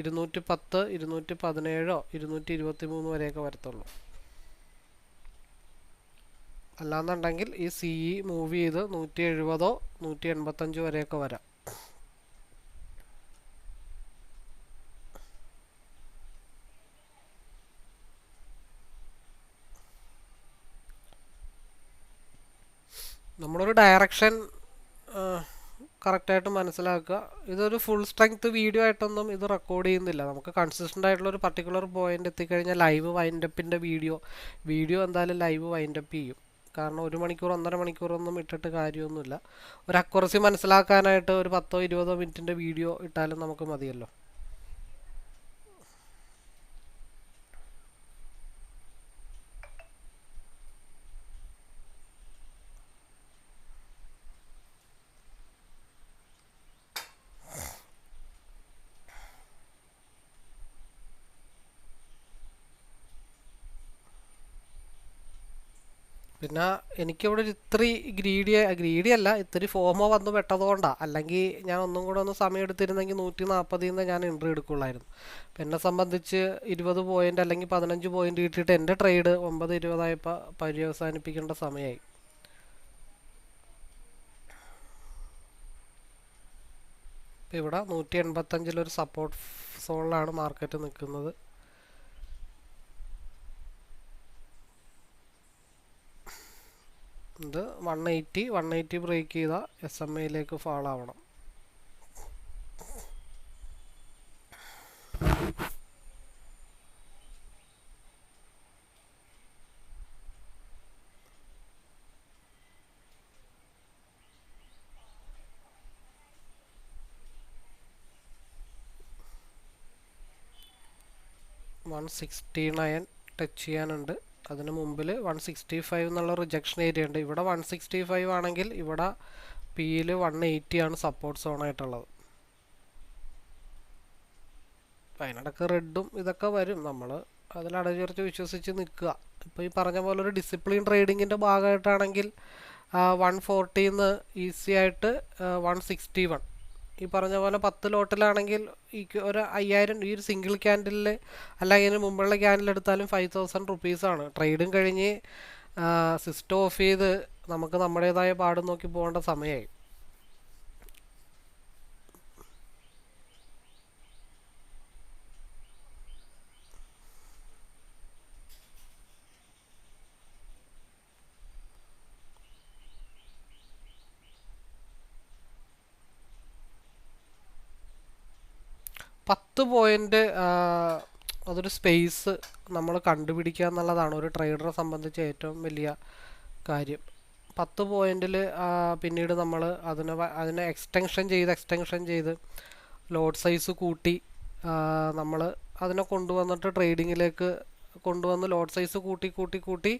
ഇരുന്നൂറ്റി പത്ത് ഇരുന്നൂറ്റി പതിനേഴോ ഇരുന്നൂറ്റി ഇരുപത്തി മൂന്ന് വരെയൊക്കെ വരത്തുള്ളൂ. അല്ലാന്നുണ്ടെങ്കിൽ ഈ സി ഇ മൂവ് ചെയ്ത് നൂറ്റി എഴുപതോ നൂറ്റി എൺപത്തഞ്ചോ വരെയൊക്കെ വരാം. നമ്മളൊരു ഡയറക്ഷൻ കറക്റ്റായിട്ട് മനസ്സിലാക്കുക. ഇതൊരു ഫുൾ സ്ട്രെങ്ത് വീഡിയോ ആയിട്ടൊന്നും ഇത് റെക്കോർഡ് ചെയ്യുന്നില്ല. നമുക്ക് കൺസിസ്റ്റന്റ് ആയിട്ടുള്ള ഒരു പർട്ടിക്കുലർ പോയിന്റ് എത്തിക്കഴിഞ്ഞാൽ ലൈവ് വൈൻഡപ്പിന്റെ വീഡിയോ വീഡിയോ എന്തായാലും ലൈവ് വൈൻഡപ്പ് ചെയ്യും. കാരണം ഒരു മണിക്കൂർ ഒന്നര മണിക്കൂറൊന്നും ഇട്ടിട്ട് കാര്യമൊന്നുമില്ല. ഒരു അക്കുറസി മനസ്സിലാക്കാനായിട്ട് ഒരു പത്തോ ഇരുപതോ മിനിറ്റിന്റെ വീഡിയോ ഇട്ടാലും നമുക്ക് മതിയല്ലോ. പിന്നെ എനിക്കിവിടെ ഒരു ഇത്തിരി ഗ്രീഡി ഗ്രീഡി അല്ല ഇത്തിരി ഫോമോ വന്ന് പെട്ടതുകൊണ്ടാണ് അല്ലെങ്കിൽ ഞാൻ ഒന്നും കൂടെ ഒന്ന് സമയം എടുത്തിരുന്നെങ്കിൽ നൂറ്റി നാൽപ്പതിൽ നിന്ന് ഞാൻ എൻട്രി എടുക്കുള്ളായിരുന്നു. അപ്പം എന്നെ സംബന്ധിച്ച് ഇരുപത് പോയിന്റ് അല്ലെങ്കിൽ പതിനഞ്ച് പോയിന്റ് കിട്ടിയിട്ട് എന്റെ ട്രേഡ് ഒമ്പത് ഇരുപതായപ്പോൾ പര്യവസാനിപ്പിക്കേണ്ട സമയമായി ഇവിടെ നൂറ്റി എൺപത്തഞ്ചിലൊരു സപ്പോർട്ട് സോണിലാണ് മാർക്കറ്റ് നിൽക്കുന്നത് one eighty one eighty break ചെയ്താൽ എസ് എം ഐയിലേക്ക് ഫാൾ ആവണം. വൺ സിക്സ്റ്റി നയൻ ടച്ച് ചെയ്യാനുണ്ട്. അതിന് മുമ്പിൽ വൺ സിക്സ്റ്റി ഫൈവ് എന്നുള്ള റിജക്ഷൻ ഏരിയ ഉണ്ട്. ഇവിടെ വൺ സിക്സ്റ്റി ഫൈവ് ആണെങ്കിൽ ഇവിടെ പിയിൽ വൺ എയ്റ്റി ആണ് സപ്പോർട്ട് സോൺ ആയിട്ടുള്ളത്. അതിനിടക്ക് റെഡും ഇതൊക്കെ വരും. നമ്മൾ അതിൽ അടച്ചുറച്ച് വിശ്വസിച്ച് നിൽക്കുക. ഇപ്പോൾ ഈ പറഞ്ഞ പോലെ ഒരു ഡിസിപ്ലിൻ ട്രേഡിങ്ങിന്റെ ഭാഗമായിട്ടാണെങ്കിൽ വൺ ഫോർട്ടിന്ന് ഈസി ആയിട്ട് വൺ സിക്സ്റ്റി വൺ ഈ പറഞ്ഞ പോലെ പത്ത് ലോട്ടിലാണെങ്കിൽ ഈ ഒരു അയ്യായിരം ഈ ഒരു സിംഗിൾ ക്യാൻഡിലിൽ അല്ലെങ്കിൽ അതിന് മുമ്പുള്ള ക്യാൻഡിൽ എടുത്താലും ഫൈവ് തൗസൻഡ് റുപ്പീസാണ് ട്രേഡും കഴിഞ്ഞ് സിസ്റ്റം ഓഫ് ചെയ്ത് നമുക്ക് നമ്മുടേതായ പാട് നോക്കി പോകേണ്ട സമയമായി പത്ത് പോയിന്റ് അതൊരു സ്പേസ് നമ്മൾ കണ്ടുപിടിക്കുക എന്നുള്ളതാണ്. ഒരു ട്രേഡറെ സംബന്ധിച്ച് ഏറ്റവും വലിയ കാര്യം. പത്ത് പോയിന്റിൽ പിന്നീട് നമ്മൾ അതിനെ അതിനെ എക്സ്റ്റെൻഷൻ ചെയ്ത് എക്സ്റ്റെൻഷൻ ചെയ്ത് ലോഡ് സൈസ് കൂട്ടി നമ്മൾ അതിനെ കൊണ്ടുവന്നിട്ട് ട്രേഡിങ്ങിലേക്ക് കൊണ്ടുവന്ന് ലോഡ് സൈസ് കൂട്ടി കൂട്ടി കൂട്ടി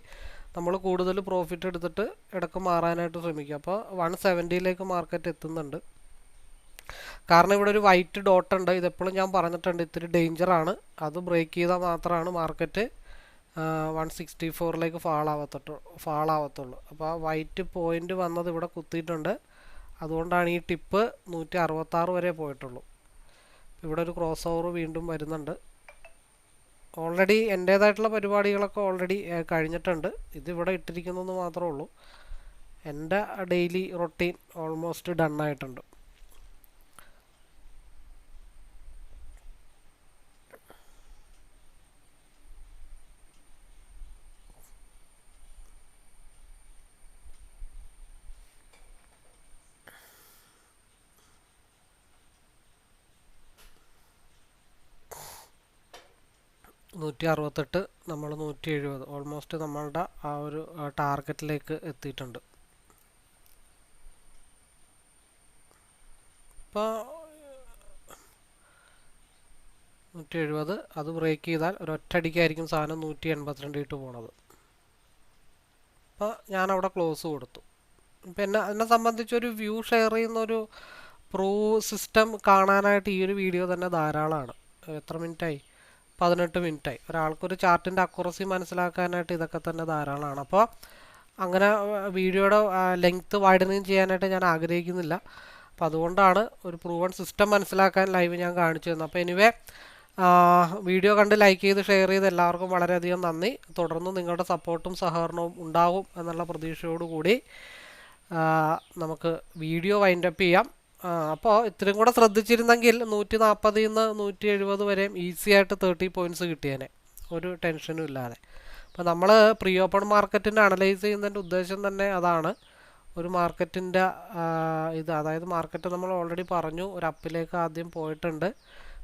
നമ്മൾ കൂടുതൽ പ്രോഫിറ്റ് എടുത്തിട്ട് ഇടയ്ക്ക് മാറാനായിട്ട് ശ്രമിക്കുക. അപ്പോൾ വൺ സെവന്റിയിലേക്ക് മാർക്കറ്റ് എത്തുന്നുണ്ട്. കാരണം ഇവിടെ ഒരു വൈറ്റ് ഡോട്ട് ഉണ്ട്. ഇതെപ്പോഴും ഞാൻ പറഞ്ഞിട്ടുണ്ട് ഇത്തിരി ഡേഞ്ചറാണ് അത് ബ്രേക്ക് ചെയ്താൽ മാത്രമാണ് മാർക്കറ്റ് വൺ സിക്സ്റ്റി ഫോറിലേക്ക് ഫാൾ ഫാളാവത്തുള്ളൂ അപ്പോൾ ആ വൈറ്റ് പോയിന്റ് വന്നത് ഇവിടെ കുത്തിയിട്ടുണ്ട്. അതുകൊണ്ടാണ് ഈ ടിപ്പ് നൂറ്റി അറുപത്താറ് വരെ പോയിട്ടുള്ളൂ. ഇവിടെ ഒരു ക്രോസ് ഓവർ വീണ്ടും വരുന്നുണ്ട്. ഓൾറെഡി എന്റേതായിട്ടുള്ള പരിപാടികളൊക്കെ ഓൾറെഡി കഴിഞ്ഞിട്ടുണ്ട്. ഇതിവിടെ ഇട്ടിരിക്കുന്നതെന്ന് മാത്രമേ ഉള്ളൂ. എന്റെ ഡെയിലി റൊട്ടീൻ ഓൾമോസ്റ്റ് ഡൺ ആയിട്ടുണ്ട്. നൂറ്റി അറുപത്തെട്ട് നമ്മൾ നൂറ്റി എഴുപത് ഓൾമോസ്റ്റ് നമ്മളുടെ ആ ഒരു ടാർഗറ്റിലേക്ക് എത്തിയിട്ടുണ്ട്. ഇപ്പോൾ നൂറ്റി എഴുപത് അത് ബ്രേക്ക് ചെയ്താൽ ഒരൊറ്റടിക്കായിരിക്കും സാധനം നൂറ്റി എൺപത്തിരണ്ട് ഇട്ട് പോണത്. അപ്പോൾ ഞാനവിടെ ക്ലോസ് കൊടുത്തു. ഇപ്പം എന്നെ എന്നെ സംബന്ധിച്ചൊരു വ്യൂ ഷെയർ ചെയ്യുന്ന ഒരു പ്രൂവ് സിസ്റ്റം കാണാനായിട്ട് ഈ ഒരു വീഡിയോ തന്നെ ധാരാളമാണ് എത്ര മിനിറ്റായി പതിനെട്ട് മിനിറ്റായി. ഒരാൾക്കൊരു ചാർട്ടിന്റെ അക്കുറസി മനസ്സിലാക്കാനായിട്ട് ഇതൊക്കെ തന്നെ ധാരാളമാണ് അപ്പോൾ അങ്ങനെ വീഡിയോയുടെ ലെങ്ത്ത് വൈഡനിങ് ചെയ്യാനായിട്ട് ഞാൻ ആഗ്രഹിക്കുന്നില്ല. അപ്പോൾ അതുകൊണ്ടാണ് ഒരു പ്രൂവൺ സിസ്റ്റം മനസ്സിലാക്കാൻ ലൈവ് ഞാൻ കാണിച്ചു തന്നത്. അപ്പോൾ എനിവേ വീഡിയോ കണ്ട് ലൈക്ക് ചെയ്ത് ഷെയർ ചെയ്ത് എല്ലാവർക്കും വളരെയധികം നന്ദി. തുടർന്ന് നിങ്ങളുടെ സപ്പോർട്ടും സഹകരണവും ഉണ്ടാകും എന്നുള്ള പ്രതീക്ഷയോടുകൂടി നമുക്ക് വീഡിയോ വൈൻഡപ്പ് ചെയ്യാം. അപ്പോൾ ഇത്രയും കൂടെ ശ്രദ്ധിച്ചിരുന്നെങ്കിൽ നൂറ്റി നാൽപ്പതിൽ നിന്ന് നൂറ്റി എഴുപത് വരെയും ഈസി ആയിട്ട് തേർട്ടി പോയിന്റ്സ് കിട്ടിയേനെ. ഒരു ടെൻഷനും ഇല്ലാതെ. അപ്പോൾ നമ്മൾ പ്രീ ഓപ്പൺ മാർക്കറ്റിന്റെ അനലൈസ് ചെയ്യുന്നതിന്റെ ഉദ്ദേശം തന്നെ അതാണ്. ഒരു മാർക്കറ്റിന്റെ ഇത് അതായത് മാർക്കറ്റ് നമ്മൾ ഓൾറെഡി പറഞ്ഞു ഒരു അപ്പിലേക്ക് ആദ്യം പോയിട്ടുണ്ട്.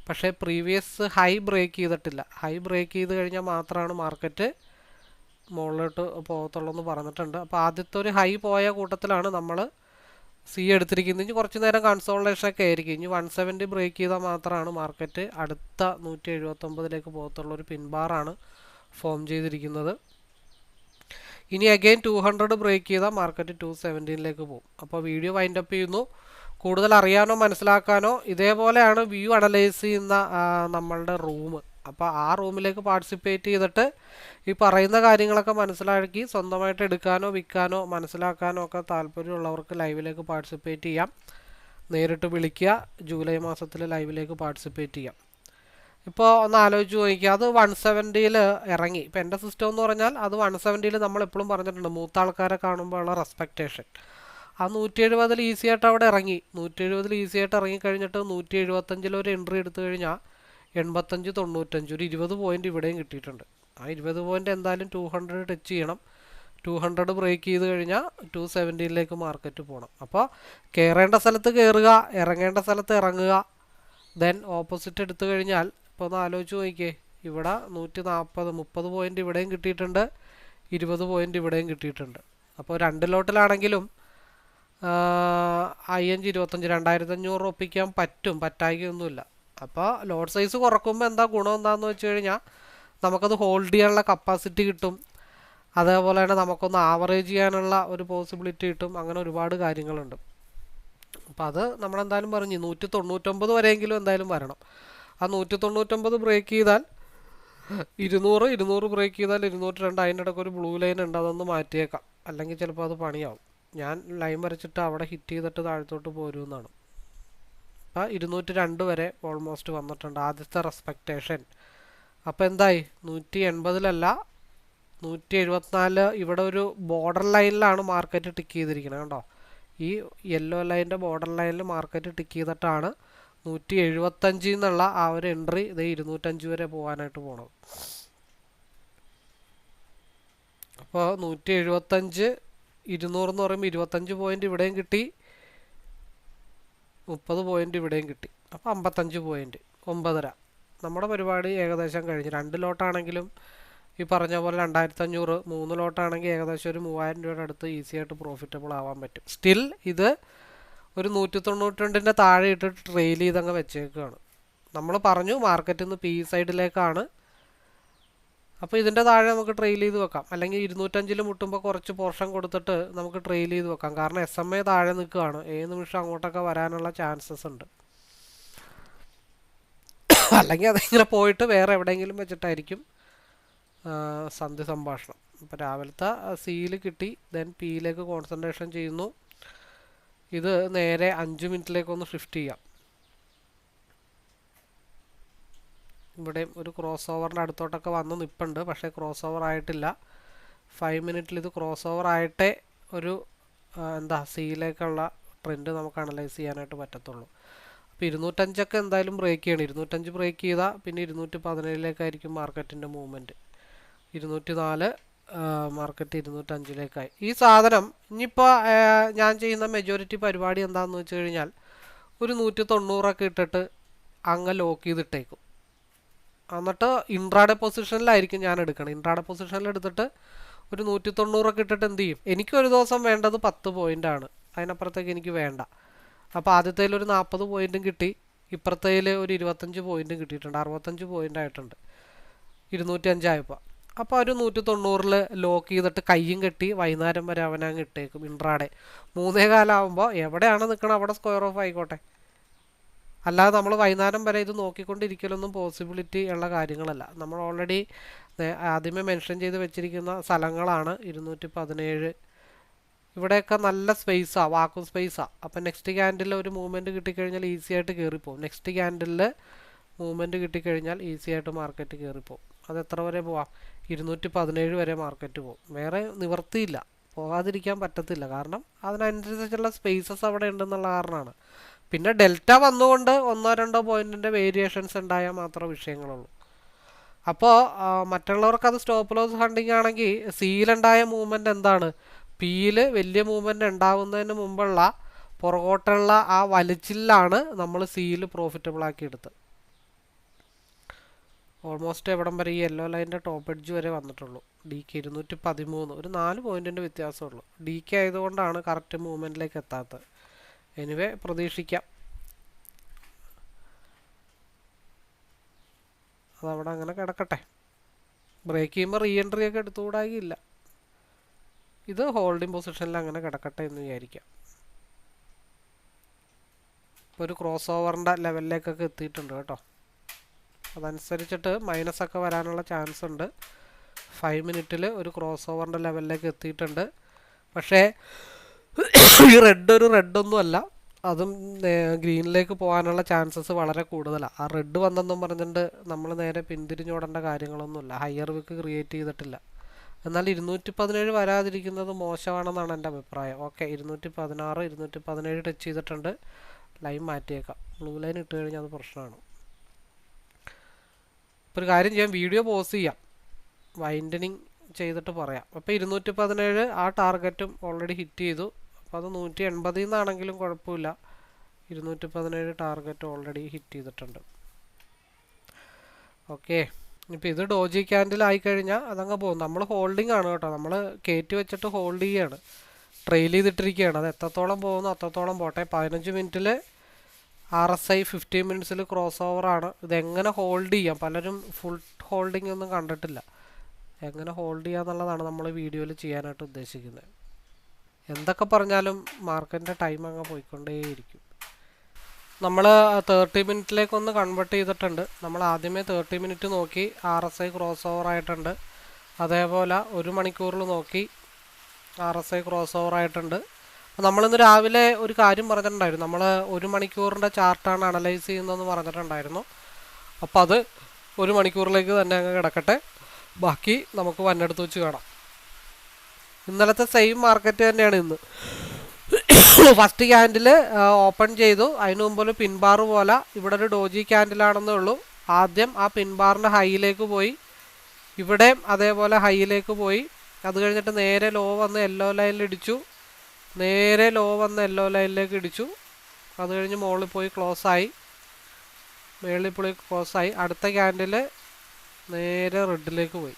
പക്ഷേ പ്രീവിയസ് ഹൈ ബ്രേക്ക് ചെയ്തിട്ടില്ല. ഹൈ ബ്രേക്ക് ചെയ്ത് കഴിഞ്ഞാൽ മാത്രമാണ് മാർക്കറ്റ് മുകളിലോട്ട് പോകത്തുള്ളൂ എന്ന് പറഞ്ഞിട്ടുണ്ട്. അപ്പോൾ ആദ്യത്തെ ഒരു ഹൈ പോയ കൂട്ടത്തിലാണ് നമ്മൾ സി എടുത്തിരിക്കുന്നത് ഇനി കുറച്ച് നേരം കൺസോൾട്ടേഷൻ ഒക്കെ ആയിരിക്കും. ഇനി വൺ സെവന്റി ബ്രേക്ക് ചെയ്താൽ മാത്രമാണ് മാർക്കറ്റ് അടുത്ത നൂറ്റി എഴുപത്തൊമ്പതിലേക്ക് പോകത്തുള്ള ഒരു പിൻബാറാണ് ഫോം ചെയ്തിരിക്കുന്നത്. ഇനി അഗെയിൻ ടു ഹൺഡ്രഡ് ബ്രേക്ക് ചെയ്താൽ മാർക്കറ്റ് ടു സെവന്റീനിലേക്ക് പോകും. അപ്പോൾ വീഡിയോ വൈൻഡപ്പ് ചെയ്യുന്നു. കൂടുതൽ അറിയാനോ മനസ്സിലാക്കാനോ ഇതേപോലെയാണ് വ്യൂ അനലൈസ് ചെയ്യുന്ന നമ്മളുടെ റൂം അപ്പോൾ ആ റൂമിലേക്ക് പാർട്ടിസിപ്പേറ്റ് ചെയ്തിട്ട് ഈ പറയുന്ന കാര്യങ്ങളൊക്കെ മനസ്സിലാക്കി സ്വന്തമായിട്ട് എടുക്കാനോ വിൽക്കാനോ മനസ്സിലാക്കാനോ ഒക്കെ താല്പര്യമുള്ളവർക്ക് ലൈവിലേക്ക് പാർട്ടിസിപ്പേറ്റ് ചെയ്യാം. നേരിട്ട് വിളിക്കുക ജൂലൈ മാസത്തിൽ ലൈവിലേക്ക് പാർട്ടിസിപ്പേറ്റ് ചെയ്യാം. ഇപ്പോൾ ഒന്ന് ആലോചിച്ച് നോക്കിക്കുക അത് വൺ സെവന്റിയിൽ ഇറങ്ങി. ഇപ്പോൾ എന്റെ സിസ്റ്റം എന്ന് പറഞ്ഞാൽ അത് വൺ സെവന്റിയിൽ നമ്മൾ എപ്പോഴും പറഞ്ഞിട്ടുണ്ട് മൂത്ത ആൾക്കാരെ കാണുമ്പോൾ ഉള്ള റെസ്പെക്റ്റേഷൻ ആ നൂറ്റി എഴുപതിൽ ഈസി ആയിട്ട് അവിടെ ഇറങ്ങി. നൂറ്റി എഴുപതിൽ ഈസി ആയിട്ട് ഇറങ്ങിക്കഴിഞ്ഞിട്ട് നൂറ്റി എഴുപത്തഞ്ചിൽ ഒരു എൻട്രി എടുത്തു കഴിഞ്ഞാൽ എൺപത്തഞ്ച് തൊണ്ണൂറ്റഞ്ച് ഒരു ഇരുപത് പോയിന്റ് ഇവിടെയും കിട്ടിയിട്ടുണ്ട്. ആ ഇരുപത് പോയിന്റ് എന്തായാലും ടു ഹൺഡ്രഡ് ടച്ച് ചെയ്യണം. ടു ഹൺഡ്രഡ് ബ്രേക്ക് ചെയ്ത് കഴിഞ്ഞാൽ ടു സെവന്റീനിലേക്ക് മാർക്കറ്റ് പോകണം അപ്പോൾ കയറേണ്ട സ്ഥലത്ത് കയറുക ഇറങ്ങേണ്ട സ്ഥലത്ത് ഇറങ്ങുക ദെൻ ഓപ്പോസിറ്റ് എടുത്തു കഴിഞ്ഞാൽ ഇപ്പോൾ ഒന്ന് ആലോചിച്ച് നോക്കിയേ ഇവിടെ നൂറ്റി നാൽപ്പത് മുപ്പത് പോയിന്റ് ഇവിടെയും കിട്ടിയിട്ടുണ്ട് ഇരുപത് പോയിന്റ് ഇവിടെയും കിട്ടിയിട്ടുണ്ട്. അപ്പോൾ രണ്ട് ലോട്ടിലാണെങ്കിലും അയ്യഞ്ച് ഇരുപത്തഞ്ച് രണ്ടായിരത്തി അഞ്ഞൂറ് ഒപ്പിക്കാൻ പറ്റും പറ്റായികയൊന്നുമില്ല. അപ്പോൾ ലോഡ് സൈസ് കുറക്കുമ്പോൾ എന്താ ഗുണം എന്താണെന്ന് വെച്ച് കഴിഞ്ഞാൽ നമുക്കത് ഹോൾഡ് ചെയ്യാനുള്ള കപ്പാസിറ്റി കിട്ടും. അതേപോലെ തന്നെ നമുക്കൊന്ന് ആവറേജ് ചെയ്യാനുള്ള ഒരു പോസിബിലിറ്റി കിട്ടും. അങ്ങനെ ഒരുപാട് കാര്യങ്ങളുണ്ട്. അപ്പോൾ അത് നമ്മളെന്തായാലും പറഞ്ഞു. നൂറ്റി തൊണ്ണൂറ്റൊമ്പത് വരെയെങ്കിലും എന്തായാലും വരണം. ആ നൂറ്റി തൊണ്ണൂറ്റൊമ്പത് ബ്രേക്ക് ചെയ്താൽ ഇരുന്നൂറ് ഇരുന്നൂറ് ബ്രേക്ക് ചെയ്താൽ ഇരുന്നൂറ്റി രണ്ട് അതിന്റെ ഇടയ്ക്ക് ഒരു ബ്ലൂ ലൈൻ ഉണ്ട്. അതൊന്ന് മാറ്റിയേക്കാം. അല്ലെങ്കിൽ ചിലപ്പോൾ അത് പണിയാവും. ഞാൻ ലൈൻ വരച്ചിട്ട് അവിടെ ഹിറ്റ് ചെയ്തിട്ട് താഴത്തോട്ട് പോരുമെന്നാണ് അപ്പോൾ ഇരുന്നൂറ്റി രണ്ട് വരെ ഓൾമോസ്റ്റ് വന്നിട്ടുണ്ട്. ആദ്യത്തെ റെസ്പെക്റ്റേഷൻ അപ്പോൾ എന്തായി? നൂറ്റി എൺപതിലല്ല നൂറ്റി എഴുപത്തിനാല് ഇവിടെ ഒരു ബോർഡർ ലൈനിലാണ് മാർക്കറ്റ് ടിക്ക് ചെയ്തിരിക്കുന്നത് കേട്ടോ ഈ യെല്ലോ ലൈനിന്റെ ബോർഡർ ലൈനിൽ മാർക്കറ്റ് ടിക്ക് ചെയ്തിട്ടാണ് നൂറ്റി എഴുപത്തഞ്ചിൽ നിന്നുള്ള ആ ഒരു എൻട്രി ഇത് ഇരുന്നൂറ്റഞ്ച് വരെ പോകാനായിട്ട് പോകണം അപ്പോൾ നൂറ്റി എഴുപത്തഞ്ച് ഇരുന്നൂറ് എന്ന് പറയുമ്പോൾ ഇരുപത്തഞ്ച് പോയിന്റ് ഇവിടെയും കിട്ടി. മുപ്പത് പോയിന്റ് ഇവിടെയും കിട്ടി. അപ്പോൾ അമ്പത്തഞ്ച് പോയിന്റ് ഒമ്പതര. നമ്മുടെ പരിപാടി ഏകദേശം കഴിഞ്ഞു. രണ്ട് ലോട്ടാണെങ്കിലും ഈ പറഞ്ഞ പോലെ രണ്ടായിരത്തി അഞ്ഞൂറ് മൂന്ന് ലോട്ടാണെങ്കിൽ ഏകദേശം ഒരു മൂവായിരം രൂപയുടെ അടുത്ത് ഈസി ആയിട്ട് പ്രോഫിറ്റബിൾ ആവാൻ പറ്റും. സ്റ്റിൽ ഇത് ഒരു നൂറ്റി തൊണ്ണൂറ്റി രണ്ടിന്റെ താഴെ ഇട്ട് ട്രെയിൽ ചെയ്തങ്ങ് വെച്ചേക്കുകയാണ് നമ്മൾ പറഞ്ഞു മാർക്കറ്റിൽ നിന്ന് പി സൈഡിലേക്കാണ് അപ്പോൾ ഇതിന്റെ താഴെ നമുക്ക് ട്രെയിൽ ചെയ്ത് വെക്കാം. അല്ലെങ്കിൽ ഇരുന്നൂറ്റഞ്ചിൽ മുട്ടുമ്പോൾ കുറച്ച് പോർഷൻ കൊടുത്തിട്ട് നമുക്ക് ട്രെയിൽ ചെയ്ത് വെക്കാം. കാരണം എസ് എം എ താഴെ നിൽക്കുകയാണ്. ഏത് നിമിഷം അങ്ങോട്ടൊക്കെ വരാനുള്ള ചാൻസസ് ഉണ്ട്. അല്ലെങ്കിൽ അതിങ്ങനെ പോയിട്ട് വേറെ എവിടെയെങ്കിലും വെച്ചിട്ടായിരിക്കും സന്ധി സംഭാഷണം. ഇപ്പോൾ രാവിലത്തെ സിയിൽ കിട്ടി. ദെൻ പിയിലേക്ക് കോൺസെൻട്രേഷൻ ചെയ്യുന്നു. ഇത് നേരെ അഞ്ച് മിനിറ്റിലേക്കൊന്ന് ഷിഫ്റ്റ് ചെയ്യാം. ഇവിടെ ഒരു ക്രോസ് ഓവറിന്റെ അടുത്തോട്ടൊക്കെ വന്ന് നിൽപ്പുണ്ട് പക്ഷേ ക്രോസ് ഓവർ ആയിട്ടില്ല ഫൈവ് മിനിറ്റിൽ ഇത് ക്രോസ് ഓവർ ആയിട്ടേ ഒരു എന്താ സിയിലേക്കുള്ള ട്രെൻഡ് നമുക്ക് അനലൈസ് ചെയ്യാനായിട്ട് പറ്റത്തുള്ളൂ. അപ്പോൾ ഇരുന്നൂറ്റഞ്ചൊക്കെ എന്തായാലും ബ്രേക്ക് ചെയ്യണം. ഇരുന്നൂറ്റഞ്ച് ബ്രേക്ക് ചെയ്താൽ പിന്നെ ഇരുന്നൂറ്റി പതിനേഴിലേക്കായിരിക്കും മാർക്കറ്റിന്റെ മൂവ്മെന്റ് ഇരുന്നൂറ്റി നാല് മാർക്കറ്റ് ഇരുന്നൂറ്റഞ്ചിലേക്കായി. ഈ സാധനം ഇനിയിപ്പോൾ ഞാൻ ചെയ്യുന്ന മെജോറിറ്റി പരിപാടി എന്താണെന്ന് വെച്ച് കഴിഞ്ഞാൽ ഒരു നൂറ്റി തൊണ്ണൂറൊക്കെ ഇട്ടിട്ട് അങ്ങ് ലോക്ക് ചെയ്തിട്ടേക്കും. എന്നിട്ട് ഇൻട്രാഡെ പൊസിഷനിലായിരിക്കും ഞാൻ എടുക്കണം. ഇൻട്രാഡെ പൊസിഷനിൽ എടുത്തിട്ട് ഒരു നൂറ്റി തൊണ്ണൂറൊക്കെ ഇട്ടിട്ട് എന്ത് ചെയ്യും? എനിക്കൊരു ദിവസം വേണ്ടത് പത്ത് പോയിന്റാണ് അതിനപ്പുറത്തേക്ക് എനിക്ക് വേണ്ട. അപ്പോൾ ആദ്യത്തേൽ ഒരു നാൽപ്പത് പോയിന്റും കിട്ടി. ഇപ്പുറത്തേൽ ഒരു ഇരുപത്തഞ്ച് പോയിന്റും കിട്ടിയിട്ടുണ്ട്. അറുപത്തഞ്ച് പോയിന്റ് ആയിട്ടുണ്ട്. ഇരുന്നൂറ്റി അഞ്ചായപ്പോൾ അപ്പോൾ ഒരു നൂറ്റി തൊണ്ണൂറിൽ ലോക്ക് ചെയ്തിട്ട് കയ്യും കെട്ടി വൈകുന്നേരം വരെ അവനങ്ങ് ഇട്ടേക്കും ഇൻട്രാഡേ മൂന്നേ കാലാവുമ്പോൾ എവിടെയാണ് നിൽക്കണം അവിടെ സ്ക്വയർ ഓഫ് ആയിക്കോട്ടെ. അല്ലാതെ നമ്മൾ വൈകുന്നേരം വരെ ഇത് നോക്കിക്കൊണ്ടിരിക്കലൊന്നും പോസിബിലിറ്റി ഉള്ള കാര്യങ്ങളല്ല. നമ്മൾ ഓൾറെഡി ആദ്യമേ മെൻഷൻ ചെയ്ത് വെച്ചിരിക്കുന്ന സ്ഥലങ്ങളാണ് ഇരുന്നൂറ്റി പതിനേഴ് ഇവിടെയൊക്കെ നല്ല സ്പേസാണ് വാക്കും സ്പേസാണ് അപ്പം നെക്സ്റ്റ് ക്യാൻഡിൽ ഒരു മൂവ്മെന്റ് കിട്ടിക്കഴിഞ്ഞാൽ ഈസി ആയിട്ട് കയറിപ്പോവും നെക്സ്റ്റ് ക്യാൻഡിലിൽ മൂവ്മെന്റ് കിട്ടിക്കഴിഞ്ഞാൽ ഈസി ആയിട്ട് മാർക്കറ്റ് കയറിപ്പോവും അത് എത്ര വരെ പോവാം? ഇരുന്നൂറ്റി പതിനേഴ് വരെ മാർക്കറ്റ് പോകും വേറെ നിവർത്തിയില്ല. പോകാതിരിക്കാൻ പറ്റത്തില്ല. കാരണം അതിനനുസരിച്ചുള്ള സ്പേസസ് അവിടെ ഉണ്ടെന്നുള്ള കാരണമാണ്. പിന്നെ ഡെൽറ്റ വന്നുകൊണ്ട് ഒന്നോ രണ്ടോ പോയിന്റിന്റെ വേരിയേഷൻസ് ഉണ്ടായാൽ മാത്രമേ വിഷയങ്ങളുള്ളൂ. അപ്പോൾ മറ്റുള്ളവർക്ക് അത് സ്റ്റോപ്പ് ലോസ് ഹണ്ടിങ് ആണെങ്കിൽ സിയിലുണ്ടായ മൂവ്മെന്റ് എന്താണ്? പിയിൽ വലിയ മൂവ്മെന്റ് ഉണ്ടാകുന്നതിന് മുമ്പുള്ള പുറകോട്ടുള്ള ആ വലിച്ചിലാണ് നമ്മൾ സിയിൽ പ്രോഫിറ്റബിൾ ആക്കി എടുത്തത്. ഓൾമോസ്റ്റ് എവിടം വരെ ഈ യെല്ലോ ലൈന്റെ ടോപ്പ് എഡ്ജ് വരെ വന്നിട്ടുള്ളൂ. ഡി കെ ഇരുന്നൂറ്റി പതിമൂന്ന്. ഒരു നാല് പോയിന്റിന്റെ വ്യത്യാസമുള്ളൂ ഡി കെ ആയതുകൊണ്ടാണ് കറക്റ്റ് മൂവ്മെന്റിലേക്ക് എത്താത്തത്. എനിവേ പ്രതീക്ഷിക്കാം. അതവിടെ അങ്ങനെ കിടക്കട്ടെ. ബ്രേക്ക് ചെയ്യുമ്പോൾ റീ എൻട്രി ഒക്കെ എടുത്തുകൂടാകില്ല ഇത് ഹോൾഡിംഗ് പൊസിഷനിൽ അങ്ങനെ കിടക്കട്ടെ എന്ന് വിചാരിക്കാം. ഇപ്പോൾ ഒരു ക്രോസ് ഓവറിന്റെ ലെവലിലേക്കൊക്കെ എത്തിയിട്ടുണ്ട് കേട്ടോ. അതനുസരിച്ചിട്ട് മൈനസ് ഒക്കെ വരാനുള്ള ചാൻസ് ഉണ്ട്. ഫൈവ് മിനിറ്റിൽ ഒരു ക്രോസ് ഓവറിന്റെ ലെവലിലേക്ക് എത്തിയിട്ടുണ്ട്. പക്ഷേ ഈ റെഡ് ഒരു റെഡൊന്നും അല്ല. അതും ഗ്രീനിലേക്ക് പോകാനുള്ള ചാൻസസ് വളരെ കൂടുതലാണ് ആ റെഡ് വന്നെന്നും പറഞ്ഞിട്ട് നമ്മൾ നേരെ പിന്തിരിഞ്ഞോടേണ്ട കാര്യങ്ങളൊന്നുമില്ല. ഹയർ വിക്ക് ക്രിയേറ്റ് ചെയ്തിട്ടില്ല. എന്നാൽ ഇരുന്നൂറ്റി പതിനേഴ് വരാതിരിക്കുന്നത് മോശമാണെന്നാണ് എന്റെ അഭിപ്രായം. ഓക്കെ ഇരുന്നൂറ്റി പതിനാറ് ഇരുന്നൂറ്റി പതിനേഴ് ടച്ച് ചെയ്തിട്ടുണ്ട്. ലൈൻ മാറ്റിയേക്കാം. ബ്ലൂ ലൈൻ ഇട്ട് കഴിഞ്ഞാൽ അത് പ്രശ്നമാണ്. ഇപ്പോൾ ഒരു കാര്യം ചെയ്യാം. വീഡിയോ പോസ് ചെയ്യാം. വൈൻഡനിങ് ചെയ്തിട്ട് പറയാം. അപ്പോൾ ഇരുന്നൂറ്റി പതിനേഴ് ആ ടാർഗറ്റും ഓൾറെഡി ഹിറ്റ് ചെയ്തു. അപ്പോൾ അത് നൂറ്റി എൺപതിൽ നിന്നാണെങ്കിലും കുഴപ്പമില്ല. ഇരുന്നൂറ്റി പതിനേഴ് ടാർഗറ്റ് ഓൾറെഡി ഹിറ്റ് ചെയ്തിട്ടുണ്ട്. ഓക്കെ. ഇപ്പോൾ ഇത് ഡോജി ക്യാൻഡിൽ ആയിക്കഴിഞ്ഞാൽ അതങ്ങ് പോകും. നമ്മൾ ഹോൾഡിംഗ് ആണ് കേട്ടോ. നമ്മൾ കയറ്റി വെച്ചിട്ട് ഹോൾഡ് ചെയ്യാണ്. ട്രെയിൽ ചെയ്തിട്ടിരിക്കുകയാണ്. അത് എത്രത്തോളം പോകുന്നു അത്രത്തോളം പോട്ടെ. പതിനഞ്ച് മിനിറ്റിൽ ആർ എസ് ഐ ഫിഫ്റ്റീൻ മിനിറ്റ്സിൽ ക്രോസ് ഓവറാണ് ഇതെങ്ങനെ ഹോൾഡ് ചെയ്യാം? പലരും ഫുൾ ഹോൾഡിംഗ് ഒന്നും കണ്ടിട്ടില്ല. എങ്ങനെ ഹോൾഡ് ചെയ്യാന്നുള്ളതാണ് നമ്മൾ വീഡിയോയിൽ ചെയ്യാനായിട്ട് ഉദ്ദേശിക്കുന്നത്. എന്തൊക്കെ പറഞ്ഞാലും മാർക്കറ്റിന്റെ ടൈം അങ്ങ് പോയിക്കൊണ്ടേയിരിക്കും. നമ്മൾ തേർട്ടി മിനിറ്റിലേക്ക് ഒന്ന് കൺവേർട്ട് ചെയ്തിട്ടുണ്ട്. നമ്മൾ ആദ്യമേ തേർട്ടി മിനിറ്റ് നോക്കി R S I cross over ആയിട്ടുണ്ട്. അതേപോലെ ഒരു മണിക്കൂറിൽ നോക്കി R S I cross over ആയിട്ടുണ്ട് നമ്മളിന്ന് രാവിലെ ഒരു കാര്യം പറഞ്ഞിട്ടുണ്ടായിരുന്നു. നമ്മൾ ഒരു മണിക്കൂറിന്റെ ചാർട്ടാണ് അനലൈസ് ചെയ്യുന്നതെന്ന് പറഞ്ഞിട്ടുണ്ടായിരുന്നു. അപ്പോൾ അത് ഒരു മണിക്കൂറിലേക്ക് തന്നെ അങ്ങ് കിടക്കട്ടെ. ബാക്കി നമുക്ക് വന്നെടുത്ത് വെച്ച് കാണാം. ഇന്നലത്തെ സെയിം മാർക്കറ്റ് തന്നെയാണ് ഇന്ന്. ഫസ്റ്റ് ക്യാൻഡിൽ ഓപ്പൺ ചെയ്തു. അതിന് മുമ്പ് ഒരു പിൻബാർ പോലെ ഇവിടെ ഒരു ഡോജി ക്യാൻഡിലാണെന്നേ ഉള്ളൂ. ആദ്യം ആ പിൻബാറിന്റെ ഹൈയിലേക്ക് പോയി. ഇവിടെയും അതേപോലെ ഹൈയിലേക്ക് പോയി. അത് കഴിഞ്ഞിട്ട് നേരെ ലോ വന്ന് യെല്ലോ ലൈനിൽ ഇടിച്ചു. നേരെ ലോ വന്ന് യെല്ലോ ലൈനിലേക്ക് ഇടിച്ചു. അത് കഴിഞ്ഞ് മുകളിൽ പോയി ക്ലോസ് ആയി. പോയി ക്ലോസ് ആയി. അടുത്ത ക്യാൻഡിൽ നേരെ റെഡിലേക്ക് പോയി.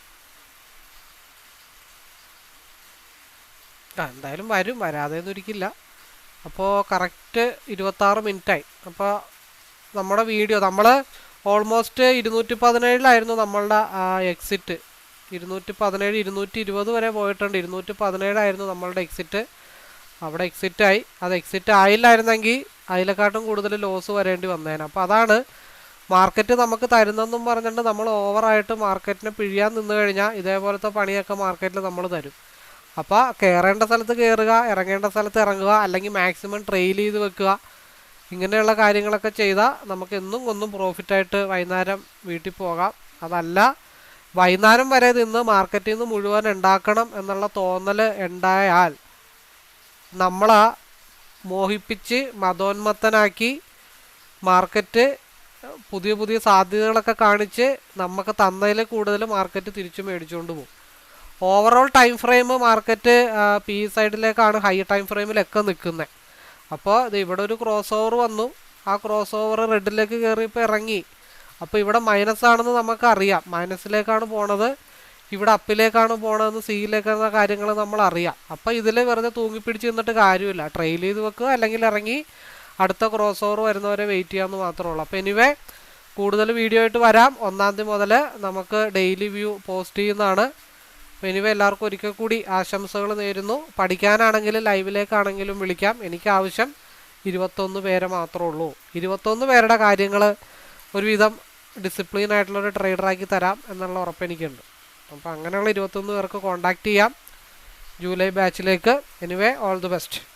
ആ എന്തായാലും വരും വരാതെ ഒന്നും ഇരിക്കില്ല. അപ്പോൾ കറക്റ്റ് ഇരുപത്താറ് മിനിറ്റായി. അപ്പോൾ നമ്മുടെ വീഡിയോ നമ്മൾ ഓൾമോസ്റ്റ് ഇരുന്നൂറ്റി പതിനേഴിലായിരുന്നു നമ്മളുടെ എക്സിറ്റ് ഇരുന്നൂറ്റി പതിനേഴ് ഇരുന്നൂറ്റി ഇരുപത് വരെ പോയിട്ടുണ്ട്. ഇരുന്നൂറ്റി പതിനേഴായിരുന്നു നമ്മളുടെ എക്സിറ്റ് അവിടെ എക്സിറ്റ് ആയി. അത് എക്സിറ്റ് ആയില്ലായിരുന്നെങ്കിൽ അതിലെക്കാട്ടും കൂടുതൽ ലോസ് വരേണ്ടി വന്നേനെ. അപ്പോൾ അതാണ് മാർക്കറ്റ് നമുക്ക് തരുന്നെന്നും പറഞ്ഞിട്ട് നമ്മൾ ഓവറായിട്ട് മാർക്കറ്റിനെ പിഴിയാൻ നിന്ന് കഴിഞ്ഞാൽ ഇതേപോലത്തെ പണിയൊക്കെ മാർക്കറ്റിൽ നമ്മൾ തരും. അപ്പോൾ കയറേണ്ട സ്ഥലത്ത് കയറുക ഇറങ്ങേണ്ട സ്ഥലത്ത് ഇറങ്ങുക അല്ലെങ്കിൽ മാക്സിമം ട്രെയിൽ ചെയ്ത് വെക്കുക. ഇങ്ങനെയുള്ള കാര്യങ്ങളൊക്കെ ചെയ്താൽ നമുക്ക് എന്നും ഒന്നും പ്രോഫിറ്റായിട്ട് വൈകുന്നേരം വീട്ടിൽ പോകാം. അതല്ല വൈകുന്നേരം വരെ നിന്ന് മാർക്കറ്റിൽ നിന്ന് മുഴുവൻ ഉണ്ടാക്കണം എന്നുള്ള തോന്നൽ ഉണ്ടായാൽ നമ്മളെ മോഹിപ്പിച്ച് മതോന്മത്തനാക്കി മാർക്കറ്റ് പുതിയ പുതിയ സാധ്യതകളൊക്കെ കാണിച്ച് നമുക്ക് തന്നതിൽ കൂടുതൽ മാർക്കറ്റ് തിരിച്ചു മേടിച്ചുകൊണ്ട് പോകും. ഓവറോൾ ടൈം ഫ്രെയിം മാർക്കറ്റ് പി സൈഡിലേക്കാണ് ഹൈ ടൈം ഫ്രെയിമിലൊക്കെ നിൽക്കുന്നത് അപ്പോൾ ഇത് ഇവിടെ ഒരു ക്രോസ് ഓവർ വന്നു. ആ ക്രോസ് ഓവർ റെഡിലേക്ക് കയറിയപ്പോൾ ഇറങ്ങി. അപ്പോൾ ഇവിടെ മൈനസ് ആണെന്ന് നമുക്കറിയാം. മൈനസിലേക്കാണ് പോണത്. ഇവിടെ അപ്പിലേക്കാണ് പോണതെന്ന് സിയിലേക്കെന്ന കാര്യങ്ങൾ നമ്മൾ അറിയാം അപ്പോൾ ഇതിൽ വെറുതെ തൂങ്ങിപ്പിടിച്ച് നിന്നിട്ട് കാര്യമില്ല. ട്രെയിൽ ചെയ്ത് വെക്കുക അല്ലെങ്കിൽ ഇറങ്ങി അടുത്ത ക്രോസ് ഓവർ വരുന്നവരെ വെയിറ്റ് ചെയ്യാമെന്ന് മാത്രമേ ഉള്ളൂ അപ്പോൾ എനിവേ കൂടുതൽ വീഡിയോ ആയിട്ട് വരാം. ഒന്നാം തീയതി മുതൽ നമുക്ക് ഡെയിലി വ്യൂ പോസ്റ്റ് ചെയ്യുന്നതാണ്. അപ്പോൾ എല്ലാവർക്കും ഒരിക്കൽ കൂടി ആശംസകൾ നേരുന്നു. പഠിക്കാനാണെങ്കിലും ലൈവിലേക്കാണെങ്കിലും വിളിക്കാം. എനിക്ക് ആവശ്യം ഇരുപത്തൊന്ന് പേരെ മാത്രമേ ഉള്ളൂ. ഇരുപത്തൊന്ന് പേരുടെ കാര്യങ്ങൾ ഒരുവിധം ഡിസിപ്ലിൻ ആയിട്ടുള്ളൊരു ട്രേഡറാക്കി തരാം എന്നുള്ള ഉറപ്പ് എനിക്കുണ്ട്. അപ്പോൾ അങ്ങനെയുള്ള ഇരുപത്തൊന്ന് പേർക്ക് കോൺടാക്റ്റ് ചെയ്യാം. ജൂലൈ ബാച്ചിലേക്ക് എനിവേ ഓൾ ദി ബെസ്റ്റ്